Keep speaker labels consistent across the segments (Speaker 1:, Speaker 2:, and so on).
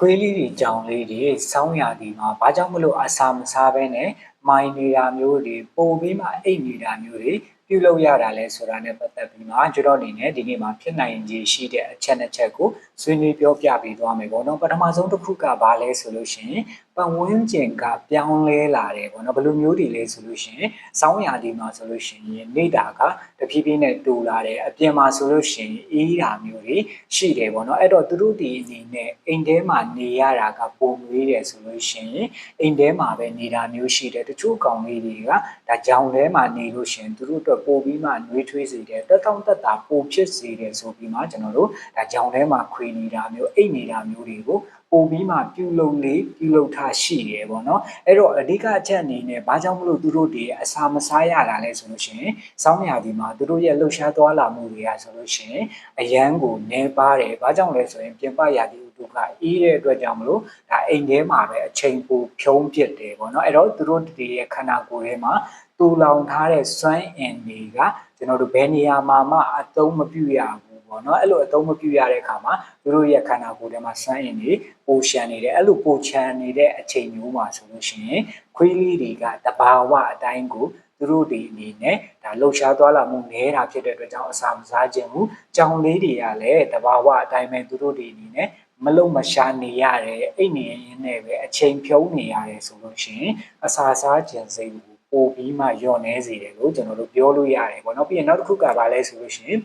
Speaker 1: ခွေးလေးတွေကြောင်လေးတွေစောင်းရာဒီမှာဘာကြောင့်မလို့အစာမစားဘဲနဲ့မိုင်းနေတာမျိုးတွေပုံပြီးမှအိတ်နေတာမျိုးတွေပြုလုပ်ရတာလဲဆိုတာနဲ့ပတ်သက်ပြီးမှကျွန်တော်အနေနဲ့ဒီနေ့မှာဖြစ်နိုင်ခြေရှိတဲ့အချက်နှစ်ချက်ကိုဆွေးနွေးပြောပြပေးသွားမယ်ပေါ့နော်ပထမဆုံးတစ်ခုကဘာလဲဆိုလို့ရှိရင် ပတ်ဝန်းကျင်ကပြောင်းလဲလာတယ်ပေါ့နော်ဘယ်လိုမျိုးတွေလဲဆိုလို့ရှိရင်စောင်းရာဒီမှာဆိုလို့ရှိရင်နေတာကတဖြည်းဖြည်းနဲ့တူလာတယ်အပြင်မှာဆိုလို့ရှိရင်အေးတာမျိုးတွေရှိတယ်ပေါ့နော်အဲ့တော့သူတို့ဒီအနေနဲ့အိမ်ထဲမှာနေရတာကပုံမွေးတယ်ဆိုလို့ရှိရင်အိမ်ထဲမှာပဲနေတာမျိုးရှိတယ်တချို့ကောင်လေးတွေကဒါကြောင်ထဲမှာနေလို့ရှိရင်သူတို့အတွက်ပို့ပြီးမှနှွေးထွေးစေတယ်တက်တောင့်တက်တာပိုဖြစ်စေတယ်ဆိုပြီးမှကျွန်တော်တို့ဒါကြောင်ထဲမှာခွေနေတာမျိုးအိတ်နေတာမျိုးတွေကို ပို့ပြီးမှပြုလုပ်လေးပြုလုပ်ထားရှိတယ်ပေါ့နော်အဲ့တော့အဓိကအချက်အနေနဲ့ဘာကြောင့်မလို့သူတို့တွေအစာမစားရတာလဲဆိုလို့ရှိရင်စောင်းရာဒီမှာသူတို့ရဲ့လှုပ်ရှားသွားလာမှုတွေကဆိုလို့ရှိရင်အရန်ကိုနေပါတယ်ဘာကြောင့်လဲဆိုရင်ပြင်ပရာဒီဥတုကအေးတဲ့အတွက်ကြောင့်မလို့ဒါအိမ်ထဲမှာပဲအချိန်ပိုဖြုံးပစ်တယ်ပေါ့နော်အဲ့တော့သူတို့တွေရဲ့ခန္ဓာကိုယ်ထဲမှာတူလောင်ထားတဲ့စွမ်းအင်တွေကကျွန်တော်တို့ဘယ်နေရာမှာမှအသုံးမပြုရဘူး ပေါ့နော်အဲ့လိုအသုံးမပြုရတဲ့အခါမှာသူတို့ရဲ့ခန္ဓာကိုယ်ထဲမှာစွမ်းအင်တွေပိုရှန်နေတယ်အဲ့လိုပိုချန်နေတဲ့အချိန်မျိုးမှာဆိုလို့ရှိရင်ခွေးလေးတွေကတဘာဝအတိုင်းကိုသူတို့ဒီအနေနဲ့ဒါလှုပ်ရှားသွားလာမှုနေတာဖြစ်တဲ့အတွက်ကြောင့်အစာမစားခြင်းဘူးကြောင်လေးတွေကလည်းတဘာဝအတိုင်းပဲသူတို့ဒီအနေနဲ့မလုံမရှာနေရတယ်အိတ်နေရင်းနဲ့ပဲအချိန်ဖြုံးနေရတယ်ဆိုလို့ရှိရင်အစာစားခြင်းစိတ်ကိုပိုပြီးမှညော့နေစေတယ်လို့ကျွန်တော်တို့ပြောလို့ရတယ်ပေါ့နော်ပြီးရင်နောက်တစ်ခုကဘာလဲဆိုလို့ရှိရင်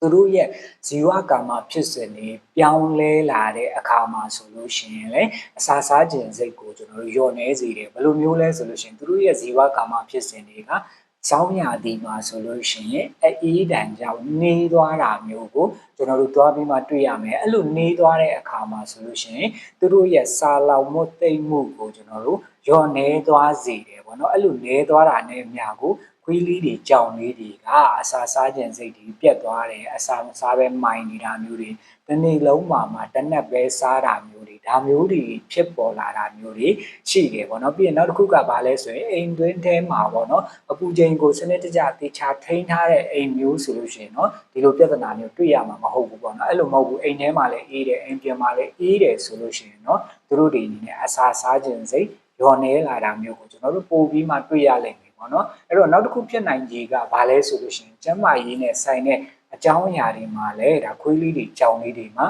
Speaker 1: သူတို့ရဲ့ဇီဝကာမဖြစ်စဉ်တွေပြောင်းလဲလာတဲ့အခါမှာဆိုလို့ရှိရင်လေအစာစားခြင်းစိတ်ကိုကျွန်တော်တို့ညော့နေစေတယ်ဘယ်လိုမျိုးလဲဆိုလို့ရှိရင်သူတို့ရဲ့ဇီဝကာမဖြစ်စဉ်တွေကစောင်းရာဒီမှာဆိုလို့ရှိရင်အေးတန်ကြောင့်နေသွားတာမျိုးကိုကျွန်တော်တို့တွားပြီးမှတွေ့ရမယ်အဲ့လိုနေသွားတဲ့အခါမှာဆိုလို့ရှိရင်သူတို့ရဲ့စာလောင်မှုတိတ်မှုကိုကျွန်တော်တို့ညော့နေသွားစေတယ်ပေါ့နော်အဲ့လိုနေသွားတာနဲ့အများကို ခွေးလေးတွေကြောင်လေးတွေကအစာစားခြင်းစိတ်တွေပြတ်သွားတယ်အစာမစားပဲမိုင်နေတာမျိုးတွေတနေ့လုံးမှာမှတနက်ပဲစားတာမျိုးတွေဒါမျိုးတွေဖြစ်ပေါ်လာတာမျိုးတွေရှိတယ်ပေါ့နော်ပြီးရင်နောက်တစ်ခုကဘာလဲဆိုရင်အိမ်တွင်းထဲမှာပေါ့နော်အပူချိန်ကိုစနစ်တကျသေချာထိန်းထားတဲ့အိမ်မျိုးဆိုလို့ရှိရင်နော်ဒီလိုပြဿနာမျိုးတွေ့ရမှာမဟုတ်ဘူးပေါ့နော်အဲ့လိုမဟုတ်ဘူးအိမ်ထဲမှာလည်းအေးတယ်အိမ်ပြင်မှာလည်းအေးတယ်ဆိုလို့ရှိရင်နော်သူတို့တွေအနေနဲ့အစာစားခြင်းစိတ်ညှော်နေလာတာမျိုးကိုကျွန်တော်တို့ပို့ပြီးမှတွေ့ရလိမ့်မယ် ပေါ့နော်အဲ့တော့နောက်တစ်ခုဖြစ်နိုင်ကြီးကဘာလဲဆိုလို့ရှိရင်ကျန်းမာရေးနဲ့ဆိုင်တဲ့အကြောင်းအရာတွေမှာလည်းဒါခွေးလေးတွေကြောင်လေးတွေမှာ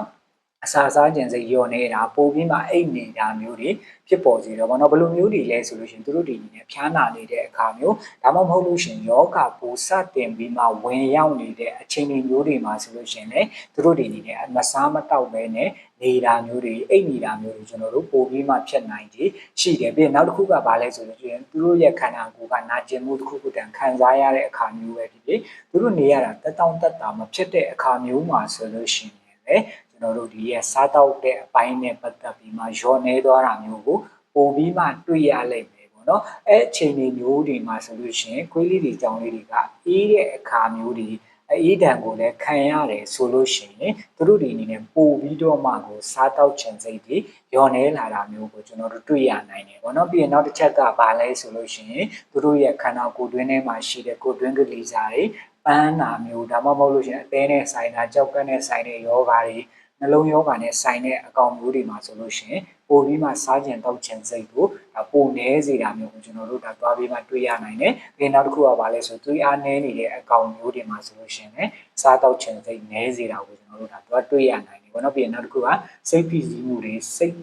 Speaker 1: အစာစားခြင်းစိတ်ညော်နေတာပို့ပြီးမှအိတ်နေတာမျိုးတွေဖြစ်ပေါ်စေတော့ဗောနော်ဘယ်လိုမျိုးတွေလဲဆိုလို့ရှိရင်သူတို့တွေအနေနဲ့ဖျားနာနေတဲ့အခါမျိုးဒါမှမဟုတ်လို့ရှိရင်ယောဂပူစတင်ပြီးမှဝင်ရောက်နေတဲ့အခြေအနေမျိုးတွေမှာဆိုလို့ရှိရင်လည်းသူတို့တွေအနေနဲ့မစားမတောက်ပဲနဲ့နေတာမျိုးတွေအိတ်နေတာမျိုးတွေကျွန်တော်တို့ပို့ပြီးမှဖြစ်နိုင်ခြေရှိတယ်ပြီးရင်နောက်တစ်ခုကဘာလဲဆိုလို့ရှိရင်သူတို့ရဲ့ခန္ဓာကိုယ်ကနာကျင်မှုတစ်ခုခုတန်ခံစားရတဲ့အခါမျိုးပဲဖြစ်ဖြစ်သူတို့နေရတာတက်တောင့်တက်တာမဖြစ်တဲ့အခါမျိုးမှာဆိုလို့ရှိရင်လည်း ကျွန်တော်တို့ဒီရဲ့စားတောက်တဲ့အပိုင်းနဲ့ပတ်သက်ပြီးမှရောနေသွားတာမျိုးကိုပို့ပြီးမှတွေ့ရလိမ့်မယ်ပေါ့နော်အဲအချိန်တွေမျိုးတွေမှာဆိုလို့ရှိရင်ခွေးလေးတွေကြောင်လေးတွေကအေးတဲ့အခါမျိုးတွေအေးတံကိုလည်းခံရတယ်ဆိုလို့ရှိရင်သူတို့ဒီအနေနဲ့ပို့ပြီးတော့မှကိုစားတောက်ချင်စိတ်တွေညော်နေလာတာမျိုးကိုကျွန်တော်တို့တွေ့ရနိုင်တယ်ပေါ့နော်ပြီးရင်နောက်တစ်ချက်ကဘာလဲဆိုလို့ရှိရင်သူတို့ရဲ့ခန္ဓာကိုယ်တွင်းထဲမှာရှိတဲ့ကိုယ်တွင်းကလေးစားတွေပန်းနာမျိုးဒါမှမဟုတ်လို့ရှိရင်အသေးနဲ့ဆိုင်တာကြောက်ကန်းနဲ့ဆိုင်တဲ့ယောဂါတွေ နှလုံးယောဂါနဲ့ဆိုင်တဲ့အကောင်မျိုးတွေမှာဆိုလို့ရှိရင်ပိုပြီးမှစားကျင်တောက်ချင်စိတ်ကိုပိုနေစေတာမျိုးကိုကျွန်တော်တို့ဒါသွားပြီးမှတွေ့ရနိုင်တယ်။ဒီနောက်တစ်ခုကဘာလဲဆိုသွေးအားနည်းနေတဲ့အကောင်မျိုးတွေမှာဆိုလို့ရှိရင်လည်းစားတောက်ချင်စိတ်နည်းစေတာကိုကျွန်တော်တို့ဒါသွားတွေ့ရနိုင်တယ်ပေါ့နော်။ပြီးရင်နောက်တစ်ခုကစိတ်ဖိစီးမှုတွေစိတ်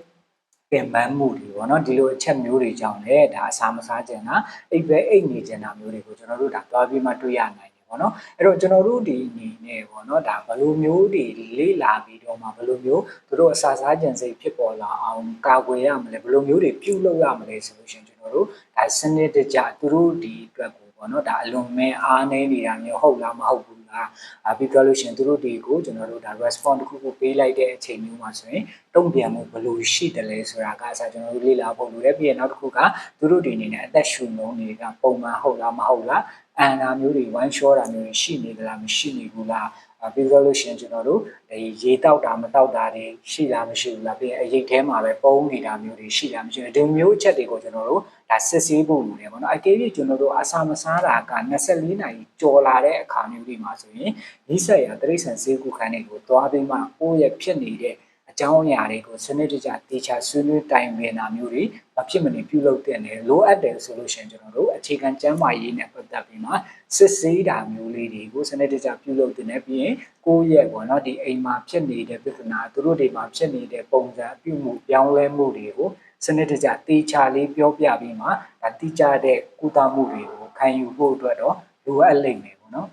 Speaker 1: ပင်ပန်းမှုတွေပေါ့နော်ဒီလိုအချက်မျိုးတွေကြောင့်လည်းဒါအစာမစားကြင်တာအိပ်ပဲအိပ်နေကြတာမျိုးတွေကိုကျွန်တော်တို့ဒါသွားပြီးမှတွေ့ရနိုင် ပေါ့နော်အဲ့တော့ကျွန်တော်တို့ဒီအနေနဲ့ပေါ့နော်ဒါဘယ်လိုမျိုးတွေလေ့လာပြီးတော့မှဘယ်လိုမျိုးသူတို့အစာစားကြံစိတ်ဖြစ်ပေါ်လာအောင်ကာကွယ်ရမလဲဘယ်လိုမျိုးတွေပြုလုပ်ရမလဲဆိုလို့ရှိရင်ကျွန်တော်တို့ဒါစနစ်တကျသူတို့ဒီအတွက်ကိုပေါ့နော်ဒါအလွန်မဲအားနေနေတာမျိုးဟုတ်လားမဟုတ်ဘူးလားအပြီးပြောလို့ရှိရင်သူတို့တွေကိုကျွန်တော်တို့ဒါ response တစ်ခုခုပေးလိုက်တဲ့အချိန်မျိုးမှာဆိုရင်တုံ့ပြန်မှုဘယ်လိုရှိတယ်လဲဆိုတာကအစားကျွန်တော်တို့လေ့လာဖို့လိုတယ်ပြီးရင်နောက်တစ်ခုကသူတို့ဒီအနေနဲ့အသက်ရှူနှုံးတွေကပုံမှန်ဟုတ်လားမဟုတ်လား အန်နာမျိုးတွေဝမ်းလျှောတာမျိုးတွေရှိနေသလားမရှိနေဘူးလားပြီးတော့လို့ရှိရင်ကျွန်တော်တို့ဒီရေတောက်တာမတောက်တာတွေရှိလားမရှိဘူးလားပြီးရင်အရိတ်ထဲမှာပဲပုံနေတာမျိုးတွေရှိလားမရှိဘူးဒီမျိုးအချက်တွေကိုကျွန်တော်တို့ဒါစစ်ဆေးဖို့လိုတယ်ပေါ့နော်အကယ်၍ကျွန်တော်တို့အစာမစားတာက24နာရီကြော်လာတဲ့အခါမျိုးတွေမှာဆိုရင်နိစ္စရာတရိษံဈေးကုခန်းတွေကိုသွားပြီးမှကိုယ့်ရဲ့ဖြစ်နေတဲ့အ ကြောင်းအရာတွေကိုစနစ်တကျတေချာဆွေးနွေးတိုင်ပင်တာမျိုးတွေမဖြစ်မနေပြုလုပ်တဲ့နယ်လိုအပ်တယ်ဆိုလို့ရှိရင်ကျွန်တော်တို့အခြေခံကျန်းမာရေးနဲ့ပတ်သက်ပြီးမှစစ်ဆေးတာမျိုးလေးတွေကိုစနစ်တကျပြုလုပ်တင်နေပြီးရင်ကိုယ့်ရဲ့ပေါ့နော်ဒီအိမ်မှာဖြစ်နေတဲ့ပြဿနာသူတို့တွေမှာဖြစ်နေတဲ့ပုံစံအပြုမှုပြောင်းလဲမှုတွေကိုစနစ်တကျတေချာလေးပြောပြပြီးမှဒါတိကျတဲ့ကုသမှုတွေကိုခံယူဖို့အတွက်တော့လိုအပ်လိမ့်မယ်ပေါ့နော်